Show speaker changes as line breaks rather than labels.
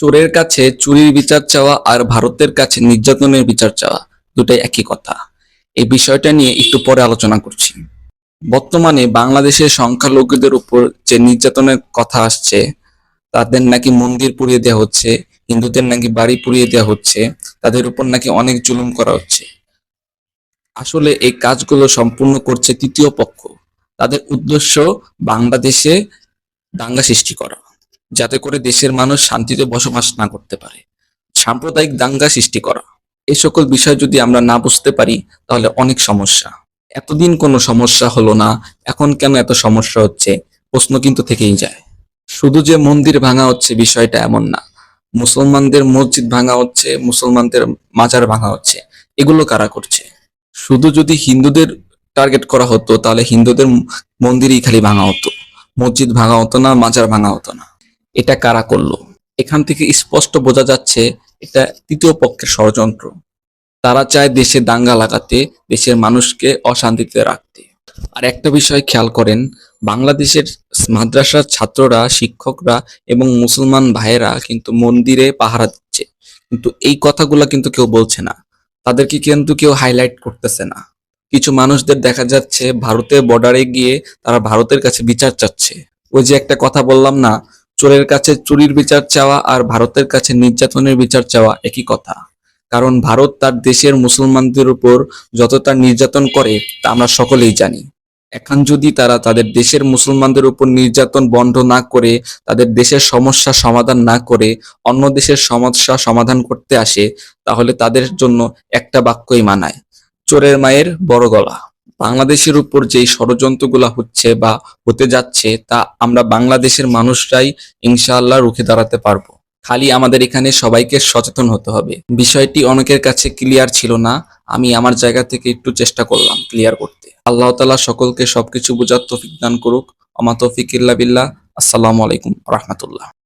চোরের কাছে চুরির বিচার চাওয়া আর ভারতের কাছে নির্যাতনের বিচার চাওয়া দুটাই একই কথা। এই বিষয়টা নিয়ে একটু পরে আলোচনা করছি। বর্তমানে বাংলাদেশের সংখ্যালঘুদের উপর যে নির্যাতনের কথা আসছে, তাদের নাকি মন্দির পুড়িয়ে দেওয়া হচ্ছে, হিন্দুদের নাকি বাড়ি পুড়িয়ে দেওয়া হচ্ছে, তাদের উপর নাকি অনেক জুলুম করা হচ্ছে। আসলে এই কাজগুলো সম্পূর্ণ করছে তৃতীয় পক্ষ। তাদের উদ্দেশ্য বাংলাদেশে দাঙ্গা সৃষ্টি করা। যাতে করে দেশের মানুষ শান্তিতে বসবাস না করতে পারে। সাম্প্রদায়িক দাঙ্গা সৃষ্টি করা। এই সকল বিষয় যদি আমরা না বুঝতে পারি, তাহলে অনেক সমস্যা। এতদিন কোনো সমস্যা হলো না, এখন কেন এত সমস্যা হচ্ছে? প্রশ্ন কিন্তু থেকেই যায়। শুধু যে মন্দির ভাঙা হচ্ছে বিষয়টা এমন না। মুসলমানদের মসজিদ ভাঙা হচ্ছে, মুসলমানদের মাজার ভাঙা হচ্ছে। এগুলো কারা করছে? শুধু যদি হিন্দুদের টার্গেট করা হতো, তাহলে হিন্দুদের মন্দিরই খালি ভাঙা হতো। মসজিদ ভাঙা হতো না, মাজার ভাঙা হতো না। এটা কারা করল? এখান থেকে স্পষ্ট বোঝা যাচ্ছে এটা তৃতীয় পক্ষের ষড়যন্ত্র। তারা চায় দেশে দাঙ্গা লাগাতে, দেশের মানুষকে অশান্তিতে রাখতে। আর একটা বিষয় খেয়াল করেন, বাংলাদেশের মাদ্রাসার ছাত্ররা, শিক্ষকরা এবং মুসলমান ভাইয়েরা কিন্তু মন্দিরে পাহারা দিচ্ছে। কিন্তু এই কথাগুলো কিন্তু কেউ বলছে না। তাদেরকে কিন্তু কেউ হাইলাইট করতেছে না। কিছু মানুষদের দেখা যাচ্ছে ভারতের বর্ডারে গিয়ে তারা ভারতের কাছে বিচার চাচ্ছে। ওই যে একটা কথা বললাম না চোরের কাছে চুরির বিচার চাওয়া আর ভারতের কাছে নির্যাতনের বিচার চাওয়া একই কথা। কারণ ভারত তার দেশের মুসলমানদের উপর যত তার নির্যাতন করে তা আমরা সকলেই জানি। এখন যদি তারা তাদের দেশের মুসলমানদের উপর নির্যাতন বন্ধ না করে, তাদের দেশের সমস্যা সমাধান না করে, অন্য দেশের সমস্যা সমাধান করতে আসে, তাহলে তাদের জন্য একটা বাক্যই মানায়, চোরের মায়ের বড় গলা বাংলাদেশের উপর যেই ষড়যন্ত্রগুলা হচ্ছে বা হতে যাচ্ছে, তা আমরা বাংলাদেশের মানুষরাই ইনশাআল্লাহ রুখে দাঁড়াতে পারব। খালি আমাদের এখানে সবাইকে সচেতন হতে হবে। বিষয়টি অনেকের কাছে ক্লিয়ার ছিল না, আমি আমার জায়গা থেকে একটু চেষ্টা করলাম ক্লিয়ার করতে। আল্লাহ তাআলা সকলকে সবকিছু বোঝার তৌফিক দান করুক। আমা তৌফিক ইল্লা বিল্লাহ। আসসালামু আলাইকুম রহমতুল্লাহ।